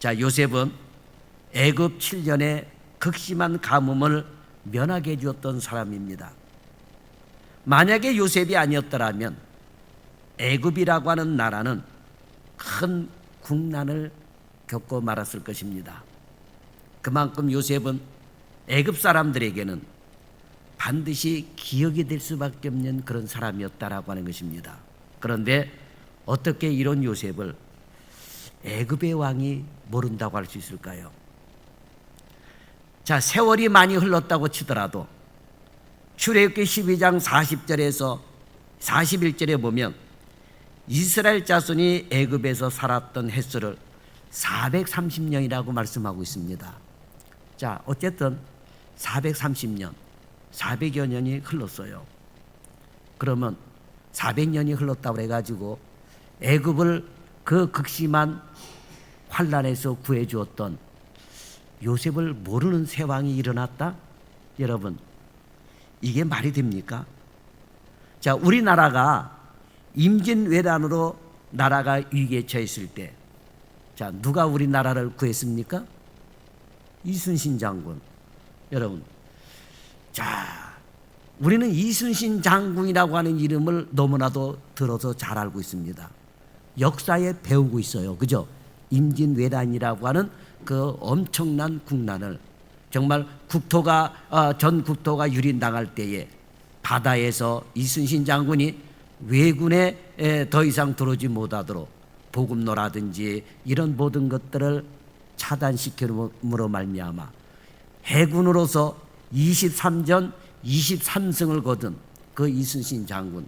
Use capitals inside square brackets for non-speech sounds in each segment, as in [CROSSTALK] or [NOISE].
자, 요셉은 애굽 7년의 극심한 가뭄을 면하게 해 주었던 사람입니다. 만약에 요셉이 아니었더라면 애굽이라고 하는 나라는 큰 국난을 겪고 말았을 것입니다. 그만큼 요셉은 애굽 사람들에게는 반드시 기억이 될 수밖에 없는 그런 사람이었다라고 하는 것입니다. 그런데 어떻게 이런 요셉을 애굽의 왕이 모른다고 할 수 있을까요? 자, 세월이 많이 흘렀다고 치더라도 출애굽기 12장 40절에서 41절에 보면 이스라엘 자손이 애굽에서 살았던 횟수를 430년이라고 말씀하고 있습니다. 자, 어쨌든 430년, 400여 년이 흘렀어요. 그러면 400년이 흘렀다고 해가지고 애굽을 그 극심한 환란에서 구해 주었던 요셉을 모르는 세왕이 일어났다? 여러분, 이게 말이 됩니까? 자, 우리나라가 임진왜란으로 나라가 위기에 처했을 때, 자, 누가 우리나라를 구했습니까? 이순신 장군. 여러분, 자, 우리는 이순신 장군이라고 하는 이름을 너무나도 들어서 잘 알고 있습니다. 역사에 배우고 있어요. 그죠? 임진왜란이라고 하는 그 엄청난 국난을 정말 국토가 어, 전 국토가 유린당할 때에 바다에서 이순신 장군이 왜군에 에, 더 이상 들어오지 못하도록 보급로라든지 이런 모든 것들을 차단시킴으로 말미암아 해군으로서 23전 23승을 거둔 그 이순신 장군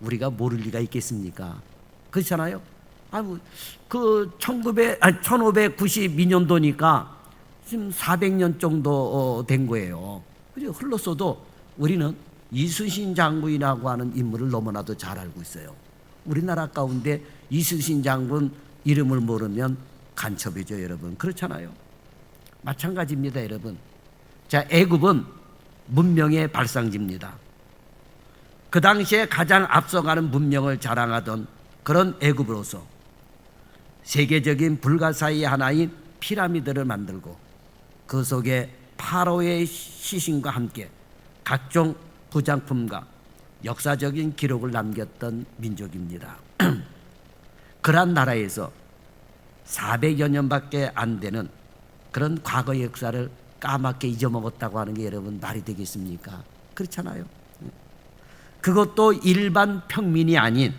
우리가 모를 리가 있겠습니까? 그렇잖아요. 아이고 그 1900 아니 1592년도니까 지금 400년 정도 어, 된 거예요. 그죠? 흘렀어도 우리는 이순신 장군이라고 하는 인물을 너무나도 잘 알고 있어요. 우리나라 가운데 이순신 장군 이름을 모르면 간첩이죠, 여러분. 그렇잖아요. 마찬가지입니다, 여러분. 자, 애굽은 문명의 발상지입니다. 그 당시에 가장 앞서가는 문명을 자랑하던 그런 애굽으로서 세계적인 불가사의 하나인 피라미드를 만들고 그 속에 파로의 시신과 함께 각종 부장품과 역사적인 기록을 남겼던 민족입니다. [CLEARS THROAT] 그러한 나라에서 400여 년밖에 안 되는 그런 과거 역사를 까맣게 잊어먹었다고 하는 게 여러분 말이 되겠습니까? 그렇잖아요. 그것도 일반 평민이 아닌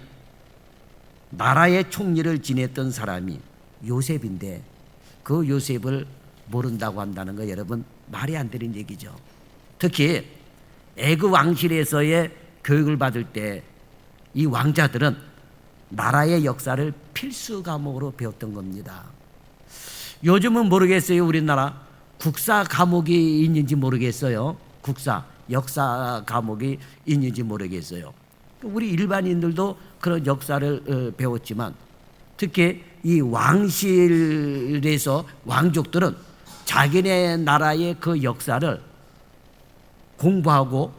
나라의 총리를 지냈던 사람이 요셉인데 그 요셉을 모른다고 한다는 거 여러분 말이 안 되는 얘기죠. 특히 애굽 왕실에서의 교육을 받을 때 이 왕자들은 나라의 역사를 필수 과목으로 배웠던 겁니다. 요즘은 모르겠어요. 우리나라 국사 과목이 있는지 모르겠어요. 국사, 역사 과목이 있는지 모르겠어요. 우리 일반인들도 그런 역사를 어, 배웠지만 특히 이 왕실에서 왕족들은 자기네 나라의 그 역사를 공부하고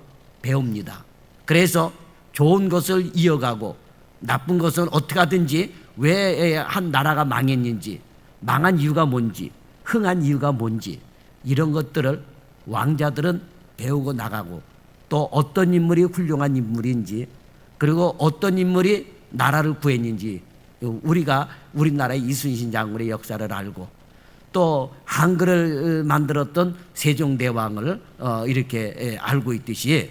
배웁니다. 그래서 좋은 것을 이어가고 나쁜 것은 어떻게 하든지 왜 한 나라가 망했는지 망한 이유가 뭔지 흥한 이유가 뭔지 이런 것들을 왕자들은 배우고 나가고 또 어떤 인물이 훌륭한 인물인지 그리고 어떤 인물이 나라를 구했는지 우리가 우리나라의 이순신 장군의 역사를 알고 또 한글을 만들었던 세종대왕을 어, 이렇게 알고 있듯이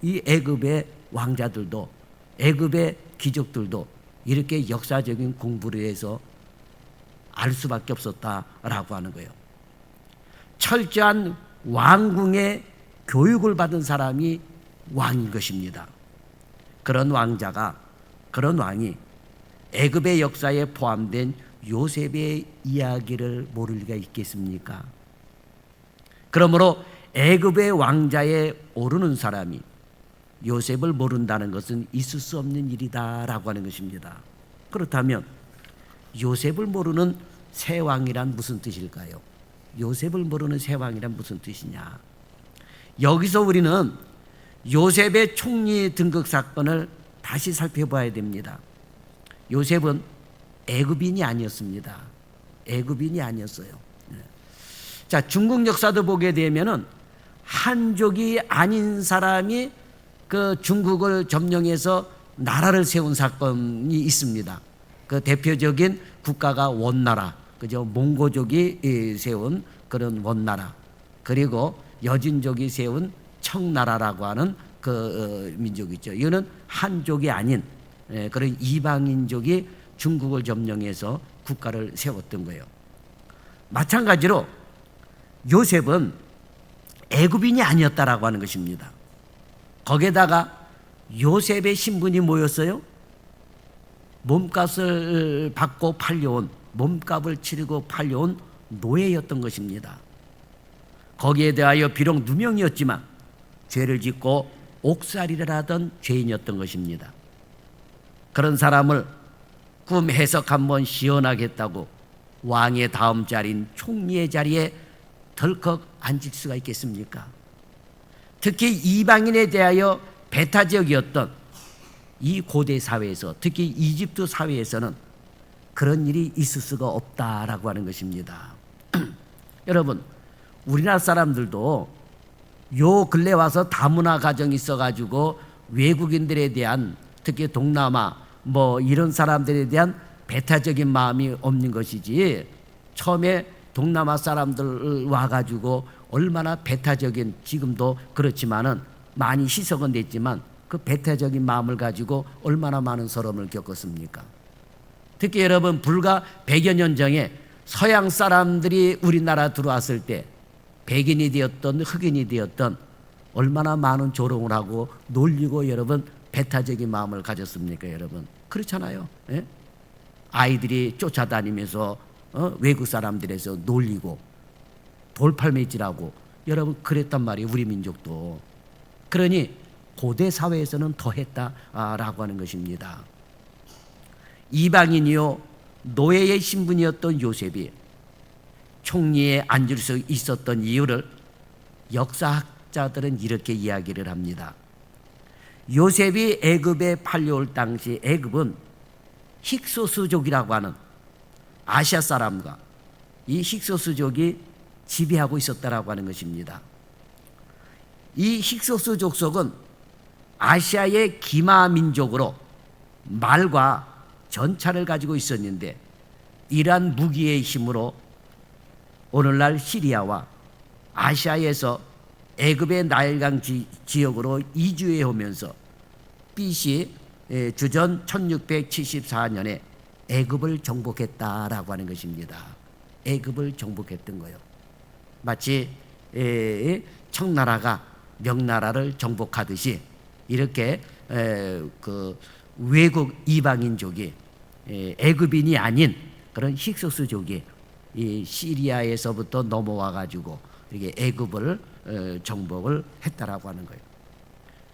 이 애굽의 왕자들도 애굽의 귀족들도 이렇게 역사적인 공부를 해서 알 수밖에 없었다라고 하는 거예요. 철저한 왕궁의 교육을 받은 사람이 왕인 것입니다. 그런 왕자가 그런 왕이 애굽의 역사에 포함된 요셉의 이야기를 모를 리가 있겠습니까? 그러므로 애굽의 왕자에 오르는 사람이 요셉을 모른다는 것은 있을 수 없는 일이다라고 하는 것입니다. 그렇다면 요셉을 모르는 새 왕이란 무슨 뜻일까요? 요셉을 모르는 새 왕이란 무슨 뜻이냐? 여기서 우리는 요셉의 총리 등극 사건을 다시 살펴봐야 됩니다. 요셉은 애굽인이 아니었습니다. 애굽인이 아니었어요. 예. 자, 중국 역사도 보게 되면은 한족이 아닌 사람이 그 중국을 점령해서 나라를 세운 사건이 있습니다. 그 대표적인 국가가 원나라, 그죠? 몽고족이 예, 세운 그런 원나라, 그리고 여진족이 세운 청나라라고 하는 그 어, 민족이 있죠. 이거는 한족이 아닌 예, 그런 이방인족이 중국을 점령해서 국가를 세웠던 거예요. 마찬가지로 요셉은 애굽인이 아니었다라고 하는 것입니다. 거기에다가 요셉의 신분이 뭐였어요? 몸값을 받고 팔려온 몸값을 치르고 팔려온 노예였던 것입니다. 거기에 대하여 비록 누명이었지만 죄를 짓고 옥살이를 하던 죄인이었던 것입니다. 그런 사람을 꿈 해석 한번 시원하게 했다고 왕의 다음 자리인 총리의 자리에 덜컥 앉을 수가 있겠습니까? 특히 이방인에 대하여 배타적이었던 이 고대 사회에서 특히 이집트 사회에서는 그런 일이 있을 수가 없다라고 하는 것입니다. [CLEARS THROAT] 여러분, 우리나라 사람들도 요 근래 와서 다문화 가정이 있어가지고 외국인들에 대한 특히 동남아 뭐 이런 사람들에 대한 배타적인 마음이 없는 것이지 처음에 동남아 사람들 와가지고 얼마나 배타적인 지금도 그렇지만은 많이 희석은 됐지만 그 배타적인 마음을 가지고 얼마나 많은 서름을 겪었습니까? 특히 여러분 불과 100여 년 전에 서양 사람들이 우리나라 들어왔을 때 백인이 되었던 흑인이 되었던 얼마나 많은 조롱을 하고 놀리고 여러분 배타적인 마음을 가졌습니까 여러분? 그렇잖아요. 예? 아이들이 쫓아다니면서 어? 외국 사람들에서 놀리고 돌팔매질하고. 여러분 그랬단 말이에요 우리 민족도. 그러니 고대 사회에서는 더했다라고 하는 것입니다. 이방인이요 노예의 신분이었던 요셉이 총리에 앉을 수 있었던 이유를 역사학자들은 이렇게 이야기를 합니다. 요셉이 애굽에 팔려올 당시 애굽은 힉소스족이라고 하는 아시아 사람과 이 힉소스족이 지배하고 있었다라고 하는 것입니다. 이 힉소스 족속은 아시아의 기마 민족으로 말과 전차를 가지고 있었는데 이러한 무기의 힘으로 오늘날 시리아와 아시아에서 애굽의 나일강 지, 지역으로 이주해 오면서 BC 예, 주전 1674년에 애굽을 정복했다라고 하는 것입니다. 애굽을 정복했던 거요. 마치 에, 청나라가 명나라를 정복하듯이 이렇게 에, 그 외국 이방인족이 에, 애굽인이 아닌 그런 힉소스족이 이 시리아에서부터 넘어와 가지고 이게 애굽을 어, 정복을 했다라고 하는 거예요.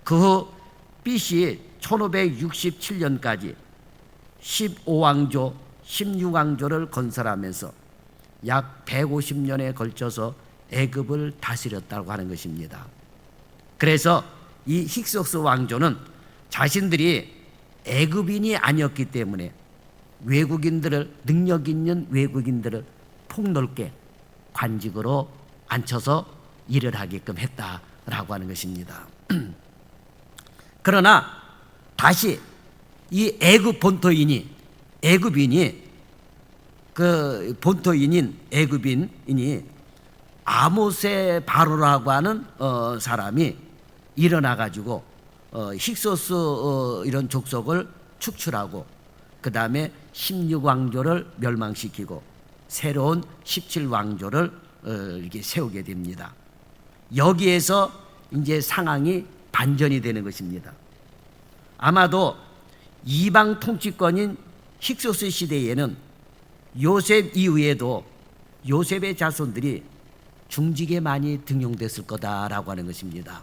그 후 BC 1567년까지 15왕조, 16왕조를 건설하면서 약 150년에 걸쳐서 애굽을 다스렸다고 하는 것입니다. 그래서 이 힉소스 왕조는 자신들이 애굽인이 아니었기 때문에 외국인들을 능력 있는 외국인들을 폭넓게 관직으로 앉혀서 일을 하게끔 했다라고 하는 것입니다. [CLEARS THROAT] 그러나 다시 이 애굽 본토인이 애굽인이 그 본토인인 애굽인이 아모세 바로라고 하는 어, 사람이 일어나 가지고 어, 힉소스 어, 이런 족속을 축출하고 그 다음에 16왕조를 멸망시키고 새로운 17왕조를 어, 이렇게 세우게 됩니다. 여기에서 이제 상황이 반전이 되는 것입니다. 아마도 이방 통치권인 힉소스 시대에는 요셉 이후에도 요셉의 자손들이 중직에 많이 등용됐을 거다라고 하는 것입니다.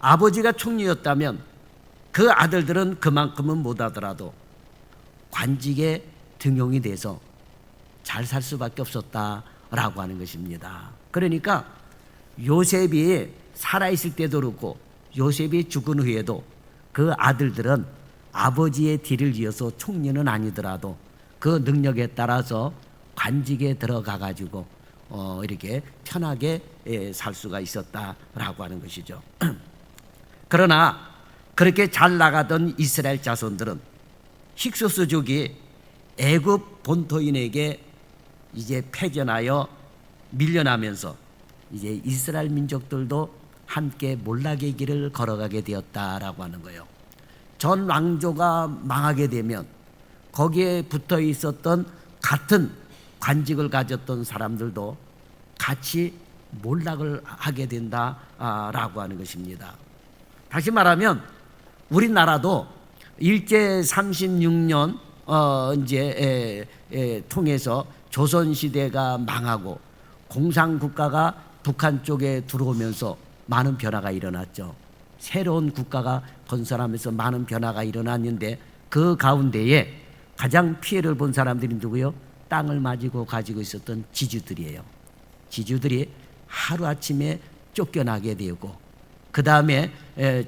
아버지가 총리였다면 그 아들들은 그만큼은 못하더라도 관직에 등용이 돼서 잘 살 수밖에 없었다라고 하는 것입니다. 그러니까 요셉이 살아있을 때도 그렇고 요셉이 죽은 후에도 그 아들들은 아버지의 뒤를 이어서 총리는 아니더라도 그그 능력에 따라서 관직에 들어가 가지고 어, 이렇게 편하게 예, 살 수가 있었다라고 하는 것이죠. [CLEARS THROAT] 그러나 그렇게 잘 나가던 이스라엘 자손들은 힉소스족이 애굽 본토인에게 이제 패전하여 밀려나면서 이제 이스라엘 민족들도 함께 몰락의 길을 걸어가게 되었다라고 하는 거예요. 전 왕조가 망하게 되면 거기에 붙어 있었던 같은 관직을 가졌던 사람들도 같이 몰락을 하게 된다라고 하는 것입니다. 다시 말하면 우리나라도 일제 36년 어 이제 통해서 조선 시대가 망하고 공산 국가가 북한 쪽에 들어오면서 많은 변화가 일어났죠. 새로운 국가가 건설하면서 많은 변화가 일어났는데 그 가운데에 가장 피해를 본 사람들이 누구요? 땅을 가지고 가지고 있었던 지주들이에요. 지주들이 하루 아침에 쫓겨나게 되고 그 다음에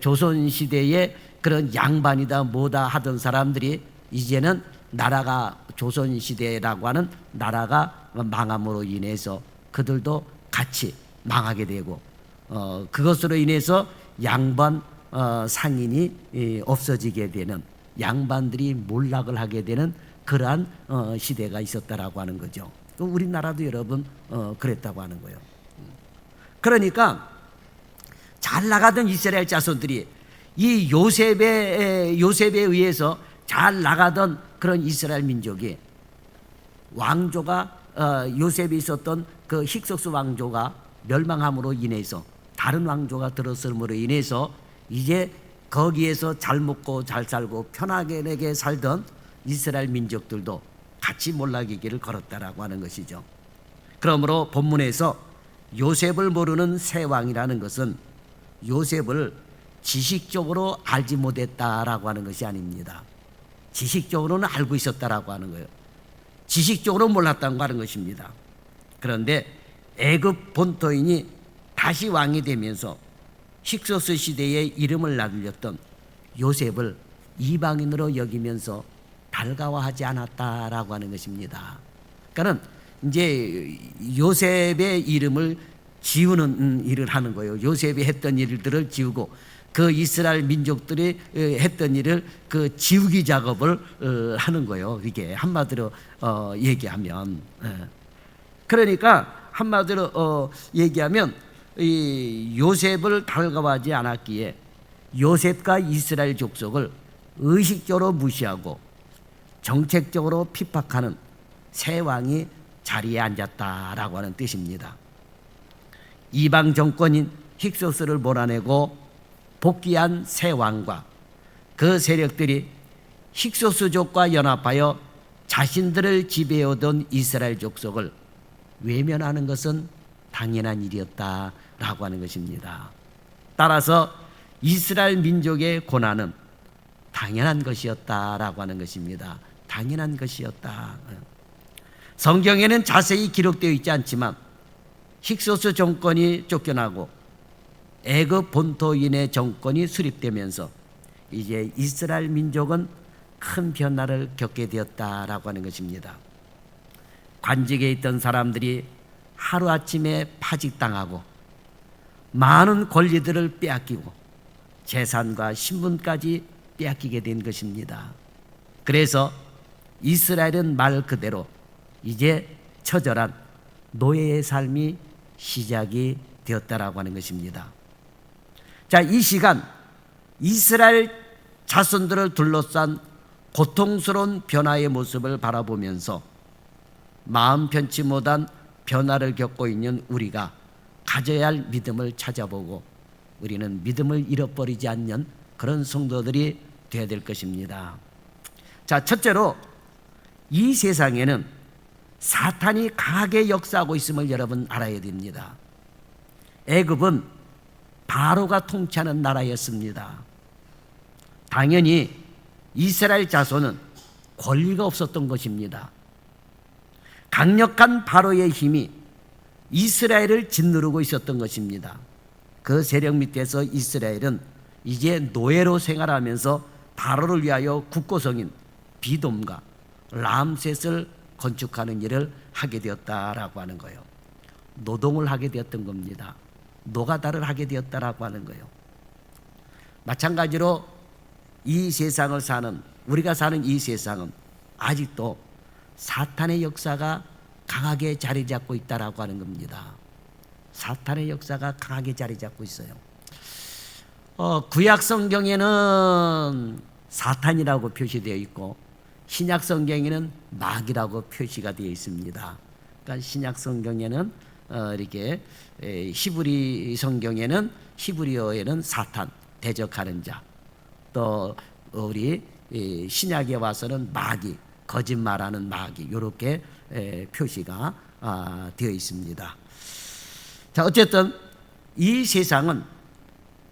조선 시대에 그런 양반이다 뭐다 하던 사람들이 이제는 나라가 조선 시대라고 하는 나라가 망함으로 인해서 그들도 같이 망하게 되고 어, 그것으로 인해서 양반 어, 상인이 이, 없어지게 되는 양반들이 몰락을 하게 되는 그러한 어, 시대가 있었다라고 하는 거죠. 또 우리나라도 여러분 어, 그랬다고 하는 거예요. 그러니까 잘 나가던 이스라엘 자손들이 이 요셉의 요셉에 의해서 잘 나가던 그런 이스라엘 민족이 왕조가 어, 요셉이 있었던 그 힉소스 왕조가 멸망함으로 인해서 다른 왕조가 들었음으로 인해서 이제 거기에서 잘 먹고 잘 살고 편하게 살던 이스라엘 민족들도 같이 몰락의 길을 걸었다라고 하는 것이죠. 그러므로 본문에서 요셉을 모르는 새 왕이라는 것은 요셉을 지식적으로 알지 못했다라고 하는 것이 아닙니다. 지식적으로는 알고 있었다라고 하는 거예요. 지식적으로 몰랐다고 하는 것입니다. 그런데 애굽 본토인이 다시 왕이 되면서 힉소스 시대에 이름을 날렸던 요셉을 이방인으로 여기면서 달가워하지 않았다라고 하는 것입니다. 그러니까는 이제 요셉의 이름을 지우는 일을 하는 거예요. 요셉이 했던 일들을 지우고 그 이스라엘 민족들이 했던 일을 그 지우기 작업을 어, 하는 거예요. 이게 한마디로 어, 얘기하면 예. 그러니까 한마디로 어, 얘기하면 이 요셉을 달가워하지 않았기에 요셉과 이스라엘 족속을 의식적으로 무시하고 정책적으로 핍박하는 새 왕이 자리에 앉았다라고 하는 뜻입니다. 이방 정권인 힉소스를 몰아내고 복귀한 새 왕과 그 세력들이 힉소스족과 연합하여 자신들을 지배해오던 이스라엘 족속을 외면하는 것은 당연한 일이었다라고 하는 것입니다. 따라서 이스라엘 민족의 고난은 당연한 것이었다라고 하는 것입니다. 당연한 것이었다. 성경에는 자세히 기록되어 있지 않지만 힉소스 정권이 쫓겨나고 애굽 본토인의 정권이 수립되면서 이제 이스라엘 민족은 큰 변화를 겪게 되었다라고 하는 것입니다. 관직에 있던 사람들이 하루아침에 파직당하고 많은 권리들을 빼앗기고 재산과 신분까지 빼앗기게 된 것입니다. 그래서 이스라엘은 말 그대로 이제 처절한 노예의 삶이 시작이 되었다라고 하는 것입니다. 자, 이 시간 이스라엘 자손들을 둘러싼 고통스러운 변화의 모습을 바라보면서 마음 편치 못한 변화를 겪고 있는 우리가 가져야 할 믿음을 찾아보고 우리는 믿음을 잃어버리지 않는 그런 성도들이 되어야 될 것입니다. 자, 첫째로 이 세상에는 사탄이 강하게 역사하고 있음을 여러분 알아야 됩니다. 애굽은 바로가 통치하는 나라였습니다. 당연히 이스라엘 자손은 권리가 없었던 것입니다. 강력한 바로의 힘이 이스라엘을 짓누르고 있었던 것입니다. 그 세력 밑에서 이스라엘은 이제 노예로 생활하면서 바로를 위하여 국고성인 비돔과 람셋을 건축하는 일을 하게 되었다라고 하는 거예요. 노동을 하게 되었던 겁니다. 노가다를 하게 되었다라고 하는 거예요. 마찬가지로 이 세상을 사는 우리가 사는 이 세상은 아직도 사탄의 역사가 강하게 자리 잡고 있다라고 하는 겁니다. 사탄의 역사가 강하게 자리 잡고 있어요. 어, 구약 성경에는 사탄이라고 표시되어 있고 신약 성경에는 마귀라고 표시가 되어 있습니다. 그러니까 신약 성경에는 어, 이렇게 에, 히브리 성경에는 히브리어에는 사탄 대적하는 자, 또 우리 이 신약에 와서는 마귀 거짓말하는 마귀 이렇게 표시가 아, 되어 있습니다. 자 어쨌든 이 세상은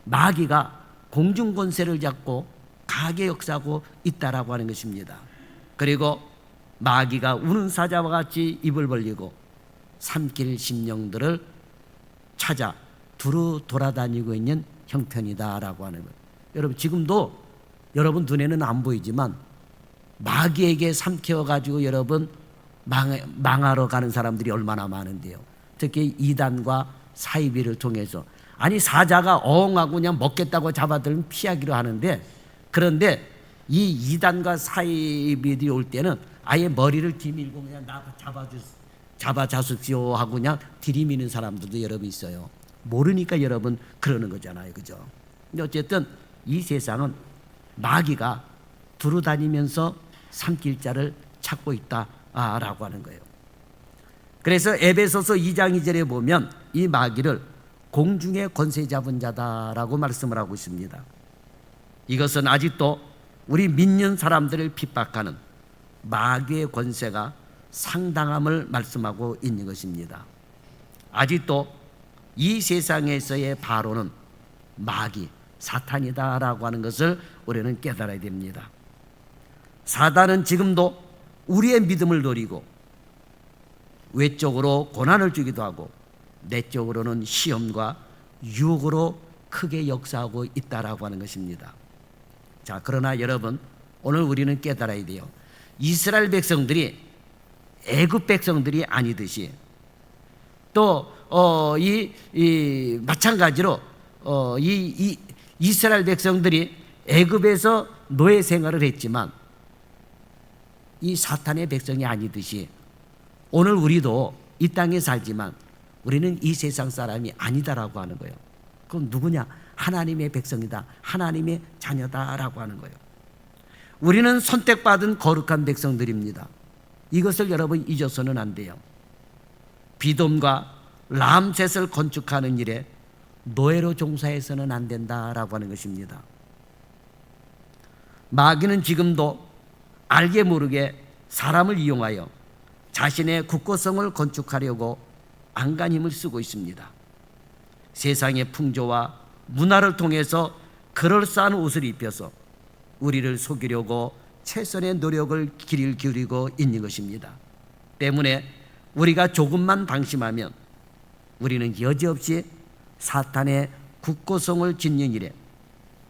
마귀가 공중 권세를 잡고 강하게 역사하고 있다라고 하는 것입니다. 그리고 마귀가 우는 사자와 같이 입을 벌리고 삼킬 심령들을 찾아 두루 돌아다니고 있는 형편이다라고 하는 것. 여러분 지금도 여러분 눈에는 안 보이지만 마귀에게 삼켜 가지고 여러분 망, 망하러 가는 사람들이 얼마나 많은데요. 특히 이단과 사이비를 통해서 아니 사자가 어흥하고 그냥 먹겠다고 잡아들면 피하기로 하는데 그런데 이 이단과 사이비들이 올 때는 아예 머리를 뒤밀고 그냥 나 잡아주 잡아 자십시오 하고 그냥 들이미는 사람들도 여러분 있어요. 모르니까 여러분 그러는 거잖아요, 그죠? 근데 어쨌든 이 세상은 마귀가 두루 다니면서 삼킬 자를 찾고 있다라고 하는 거예요. 그래서 에베소서 2장 2절에 보면 이 마귀를 공중의 권세 잡은 자다라고 말씀을 하고 있습니다. 이것은 아직도 우리 믿는 사람들을 핍박하는 마귀의 권세가 상당함을 말씀하고 있는 것입니다. 아직도 이 세상에서의 바로는 마귀, 사탄이다라고 하는 것을 우리는 깨달아야 됩니다. 사단은 지금도 우리의 믿음을 노리고 외적으로 고난을 주기도 하고 내적으로는 시험과 유혹으로 크게 역사하고 있다라고 하는 것입니다. 자, 그러나 여러분 오늘 우리는 깨달아야 돼요. 이스라엘 백성들이 애굽 백성들이 아니듯이 또 어, 이, 이 마찬가지로 어, 이, 이 이스라엘 백성들이 애굽에서 노예 생활을 했지만 이 사탄의 백성이 아니듯이 오늘 우리도 이 땅에 살지만 우리는 이 세상 사람이 아니다라고 하는 거예요. 그럼 누구냐? 하나님의 백성이다. 하나님의 자녀다라고 하는 거예요. 우리는 선택받은 거룩한 백성들입니다. 이것을 여러분 잊어서는 안 돼요. 비돔과 람셋을 건축하는 일에 노예로 종사해서는 안 된다라고 하는 것입니다. 마귀는 지금도 알게 모르게 사람을 이용하여 자신의 국고성을 건축하려고 안간 힘을 쓰고 있습니다. 세상의 풍조와 문화를 통해서 그럴싸한 옷을 입혀서 우리를 속이려고 최선의 노력을 길을 기울이고 있는 것입니다. 때문에 우리가 조금만 방심하면 우리는 여지없이 사탄의 국고성을 짓는 일에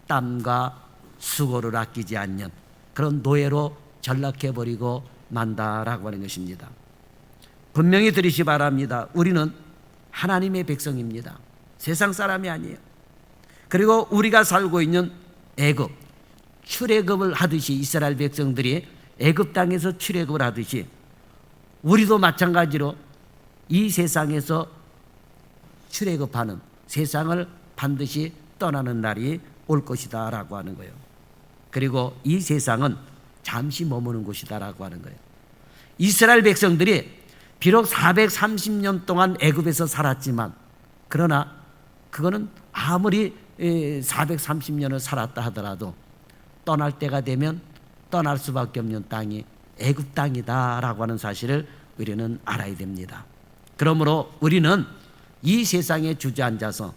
땀과 수고를 아끼지 않는 그런 노예로 전락해버리고 만다라고 하는 것입니다. 분명히 들으시 바랍니다. 우리는 하나님의 백성입니다. 세상 사람이 아니에요. 그리고 우리가 살고 있는 애굽 출애굽을 하듯이 이스라엘 백성들이 애굽 땅에서 출애굽을 하듯이 우리도 마찬가지로 이 세상에서 출애굽하는 세상을 반드시 떠나는 날이 올 것이다라고 하는 거예요. 그리고 이 세상은 잠시 머무는 곳이다라고 하는 거예요. 이스라엘 백성들이 비록 430년 동안 애굽에서 살았지만 그러나 그거는 아무리 430년을 살았다 하더라도 떠날 때가 되면 떠날 수밖에 없는 땅이 애굽 땅이다라고 하는 사실을 우리는 알아야 됩니다. 그러므로 우리는 이 세상에 주저앉아서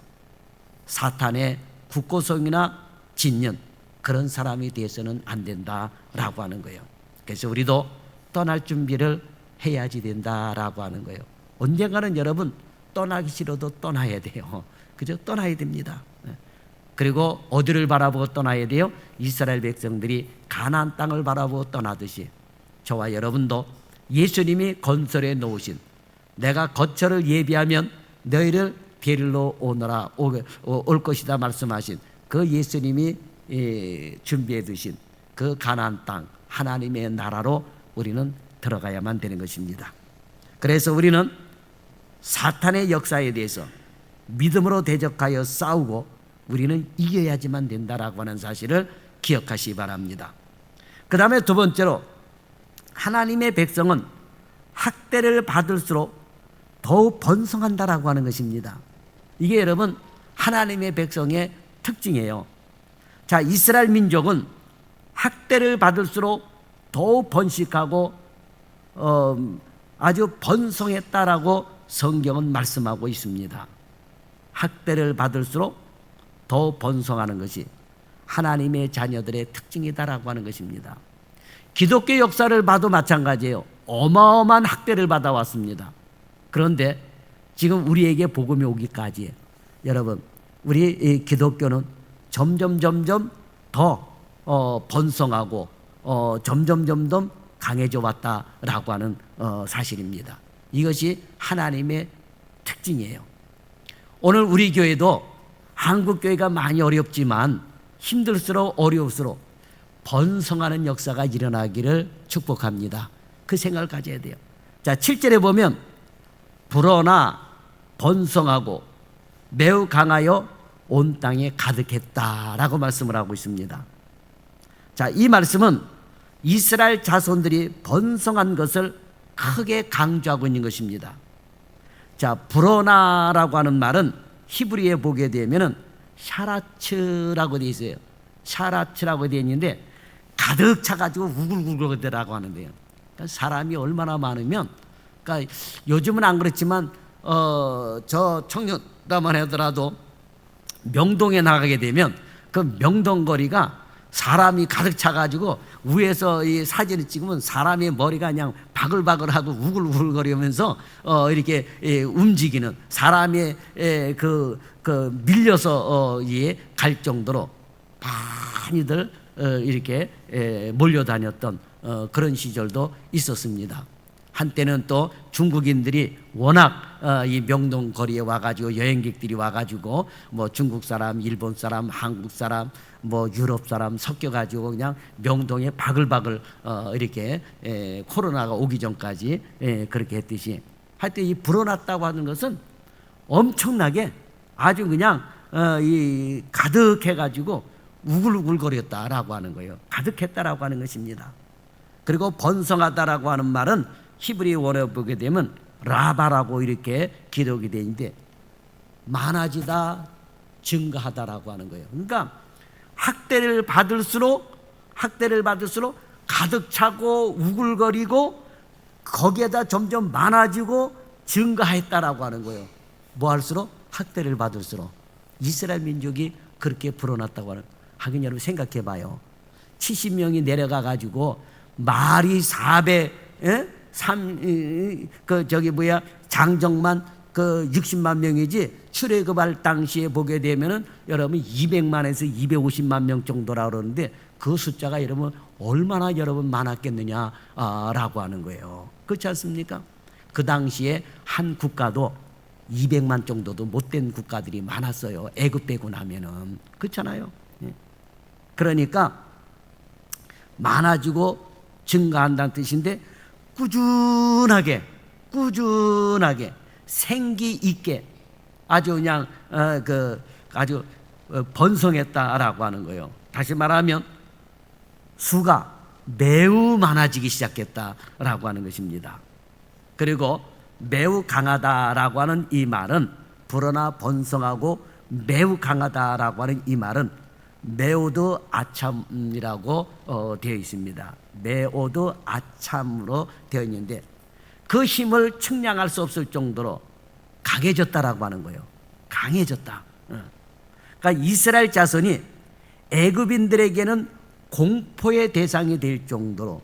사탄의 국고성이나 진년 그런 사람이 되어서는 안 된다라고 하는 거예요. 그래서 우리도 떠날 준비를 해야지 된다라고 하는 거예요. 언젠가는 여러분 떠나기 싫어도 떠나야 돼요. 그죠? 떠나야 됩니다. 네. 그리고 어디를 바라보고 떠나야 돼요? 이스라엘 백성들이 가나안 땅을 바라보고 떠나듯이 저와 여러분도 예수님이 건설해 놓으신 내가 거처를 예비하면 너희를 데리러 오너라 오- 오- 올 것이다 말씀하신 그 예수님이 예, 준비해 두신 그 가나안 땅 하나님의 나라로 우리는 들어가야만 되는 것입니다. 그래서 우리는 사탄의 역사에 대해서 믿음으로 대적하여 싸우고 우리는 이겨야지만 된다라고 하는 사실을 기억하시기 바랍니다. 그 다음에 두 번째로 하나님의 백성은 학대를 받을수록 더욱 번성한다라고 하는 것입니다. 이게 여러분 하나님의 백성의 특징이에요. 자, 이스라엘 민족은 학대를 받을수록 더욱 번식하고 어, 아주 번성했다라고 성경은 말씀하고 있습니다. 학대를 받을수록 더 번성하는 것이 하나님의 자녀들의 특징이다라고 하는 것입니다. 기독교 역사를 봐도 마찬가지예요. 어마어마한 학대를 받아왔습니다. 그런데 지금 우리에게 복음이 오기까지 여러분 우리 이 기독교는 점점 점점 더 어, 번성하고 어, 점점 점점 강해져 왔다라고 하는 어, 사실입니다. 이것이 하나님의 특징이에요. 오늘 우리 교회도 한국 교회가 많이 어렵지만 힘들수록 어려울수록 번성하는 역사가 일어나기를 축복합니다. 그 생각을 가져야 돼요. 자, 7절에 보면 불어나 번성하고 매우 강하여 온 땅에 가득했다라고 말씀을 하고 있습니다. 자, 이 말씀은 이스라엘 자손들이 번성한 것을 크게 강조하고 있는 것입니다. 자, 불어나라고 하는 말은 히브리에 보게 되면은 샤라츠라고 되어 있어요. 샤라츠라고 되어 있는데 가득 차가지고 우글우글거리라고 하는데요. 그러니까 사람이 얼마나 많으면, 그러니까 요즘은 안 그렇지만 어, 저 청년 다만 하더라도 명동에 나가게 되면 그 명동 거리가 사람이 가득 차가지고 위에서 이 사진을 찍으면 사람의 머리가 그냥 바글바글하고 우글우글거리면서 어 이렇게 예, 움직이는 사람의 예, 그, 그 밀려서 어, 예, 갈 정도로 많이들 어, 이렇게 예, 몰려다녔던 어, 그런 시절도 있었습니다. 한때는 또 중국인들이 워낙 어, 이 명동 거리에 와가지고 여행객들이 와가지고 뭐 중국 사람, 일본 사람, 한국 사람, 뭐 유럽 사람 섞여 가지고 그냥 명동에 바글바글 어, 이렇게 에, 코로나가 오기 전까지 에, 그렇게 했듯이 하여튼 이 불어났다고 하는 것은 엄청나게 아주 그냥 어, 이 가득해 가지고 우글우글거렸다라고 하는 거예요. 가득했다라고 하는 것입니다. 그리고 번성하다라고 하는 말은 히브리 원어 보게 되면 라바라고 이렇게 기록이 되어 있는데 많아지다 증가하다라고 하는 거예요. 그러니까 학대를 받을수록 학대를 받을수록 가득 차고 우글거리고 거기에다 점점 많아지고 증가했다라고 하는 거예요. 뭐 할수록 학대를 받을수록 이스라엘 민족이 그렇게 불어났다고 하는 하긴 여러분 생각해 봐요. 70명이 내려가 가지고 말이 4배 예? 3, 이, 그 저기 뭐야 장정만 그 60만 명이지 출애굽할 당시에 보게 되면은 여러분 200만에서 250만 명 정도라 그러는데 그 숫자가 여러분 얼마나 여러분 많았겠느냐라고 하는 거예요. 그렇지 않습니까? 그 당시에 한 국가도 200만 정도도 못된 국가들이 많았어요. 애굽 빼고 나면은 그렇잖아요. 예. 그러니까 많아지고 증가한다는 뜻인데 꾸준하게 꾸준하게 생기 있게 아주 그냥 어, 그 아주 어, 번성했다라고 하는 거예요. 다시 말하면 수가 매우 많아지기 시작했다라고 하는 것입니다. 그리고 매우 강하다라고 하는 이 말은 불어나 번성하고 매우 강하다라고 하는 이 말은 매우도 아참이라고 어, 되어 있습니다. 매우도 아참으로 되어 있는데 그 힘을 측량할 수 없을 정도로 강해졌다라고 하는 거예요. 강해졌다. 어. 그러니까 이스라엘 자손이 애굽인들에게는 공포의 대상이 될 정도로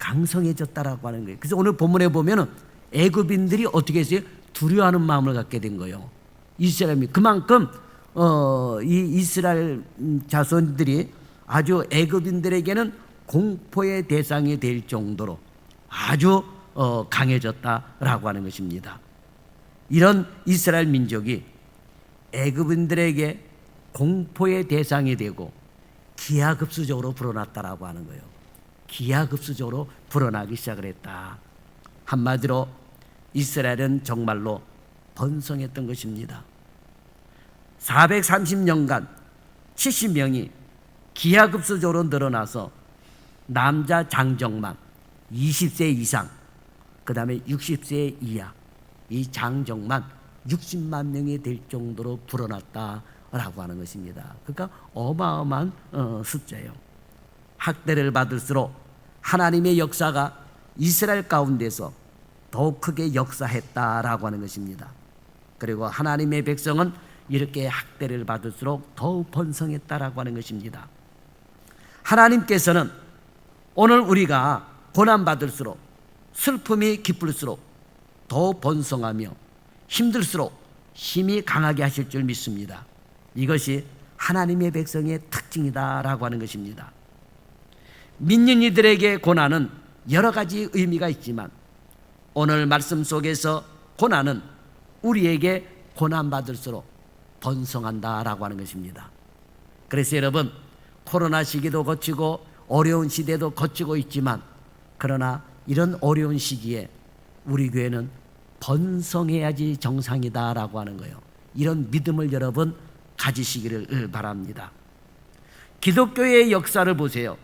강성해졌다라고 하는 거예요. 그래서 오늘 본문에 보면은 애굽인들이 어떻게 했어요? 두려워하는 마음을 갖게 된 거예요. 이스라엘이 그만큼 어, 이 이스라엘 자손들이 아주 애굽인들에게는 공포의 대상이 될 정도로 아주 어, 강해졌다라고 하는 것입니다. 이런 이스라엘 민족이 애굽인들에게 공포의 대상이 되고 기하급수적으로 불어났다라고 하는 거예요. 기하급수적으로 불어나기 시작을 했다. 한마디로 이스라엘은 정말로 번성했던 것입니다. 430년간 70명이 기하급수적으로 늘어나서 남자 장정만 20세 이상, 그 다음에 60세 이하, 이 장정만 60만 명이 될 정도로 불어났다라고 하는 것입니다. 그러니까 어마어마한 어, 숫자예요. 학대를 받을수록 하나님의 역사가 이스라엘 가운데서 더욱 크게 역사했다라고 하는 것입니다. 그리고 하나님의 백성은 이렇게 학대를 받을수록 더욱 번성했다라고 하는 것입니다. 하나님께서는 오늘 우리가 고난 받을수록 슬픔이 기쁠수록 더 번성하며 힘들수록 힘이 강하게 하실 줄 믿습니다. 이것이 하나님의 백성의 특징이다라고 하는 것입니다. 믿는 이들에게 고난은 여러 가지 의미가 있지만 오늘 말씀 속에서 고난은 우리에게 고난 받을수록 번성한다라고 하는 것입니다. 그래서 여러분 코로나 시기도 거치고 어려운 시대도 거치고 있지만 그러나 이런 어려운 시기에 우리 교회는 번성해야지 정상이다라고 하는 거예요. 이런 믿음을 여러분 가지시기를 바랍니다. 기독교의 역사를 보세요.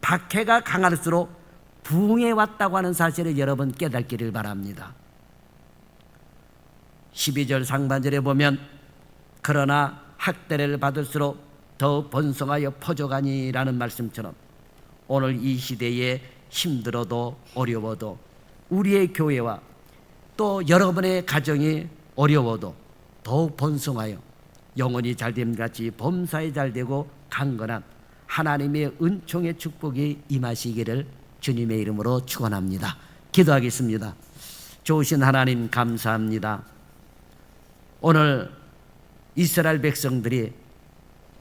박해가 강할수록 부흥해 왔다고 하는 사실을 여러분 깨닫기를 바랍니다. 12절 상반절에 보면 그러나 학대를 받을수록 더 번성하여 퍼져가니라는 말씀처럼 오늘 이 시대에 힘들어도 어려워도 우리의 교회와 또 여러분의 가정이 어려워도 더욱 번성하여 영혼이 잘됨 같이 범사에 잘되고 강건한 하나님의 은총의 축복이 임하시기를 주님의 이름으로 축원합니다. 기도하겠습니다. 좋으신 하나님 감사합니다. 오늘 이스라엘 백성들이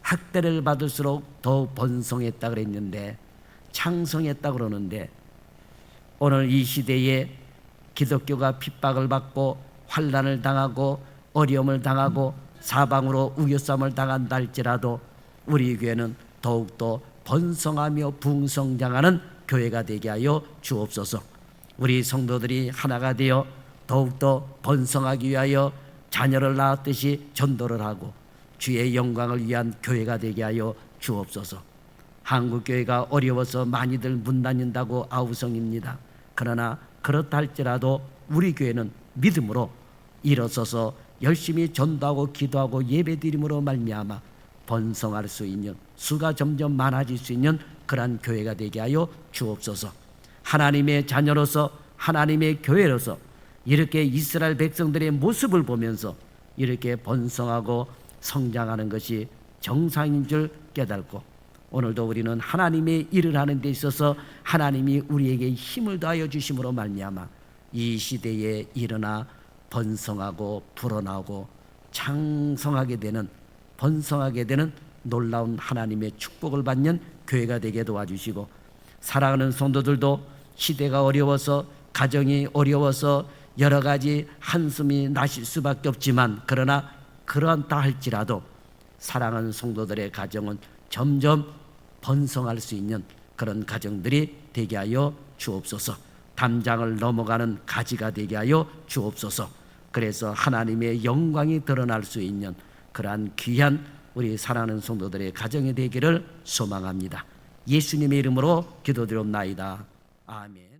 학대를 받을수록 더 번성했다 그랬는데 창성했다 그러는데 오늘 이 시대에 기독교가 핍박을 받고 환란을 당하고 어려움을 당하고 사방으로 우겨쌈을 당한다 할지라도 우리 교회는 더욱더 번성하며 붕성장하는 교회가 되게 하여 주옵소서. 우리 성도들이 하나가 되어 더욱더 번성하기 위하여 자녀를 낳았듯이 전도를 하고 주의 영광을 위한 교회가 되게 하여 주옵소서. 한국 교회가 어려워서 많이들 문 닫는다고 아우성입니다. 그러나 그렇다 할지라도 우리 교회는 믿음으로 일어서서 열심히 전도하고 기도하고 예배드림으로 말미암아 번성할 수 있는 수가 점점 많아질 수 있는 그러한 교회가 되게 하여 주옵소서. 하나님의 자녀로서 하나님의 교회로서 이렇게 이스라엘 백성들의 모습을 보면서 이렇게 번성하고 성장하는 것이 정상인 줄 깨닫고 오늘도 우리는 하나님의 일을 하는 데 있어서 하나님이 우리에게 힘을 더하여 주심으로 말미암아 이 시대에 일어나 번성하고 불어나고 창성하게 되는 번성하게 되는 놀라운 하나님의 축복을 받는 교회가 되게 도와주시고 사랑하는 성도들도 시대가 어려워서 가정이 어려워서 여러 가지 한숨이 나실 수밖에 없지만 그러나 그러한다 할지라도 사랑하는 성도들의 가정은 점점 번성할 수 있는 그런 가정들이 되게 하여 주옵소서. 담장을 넘어가는 가지가 되게 하여 주옵소서. 그래서 하나님의 영광이 드러날 수 있는 그러한 귀한 우리 사랑하는 성도들의 가정이 되기를 소망합니다. 예수님의 이름으로 기도드리옵나이다. 아멘.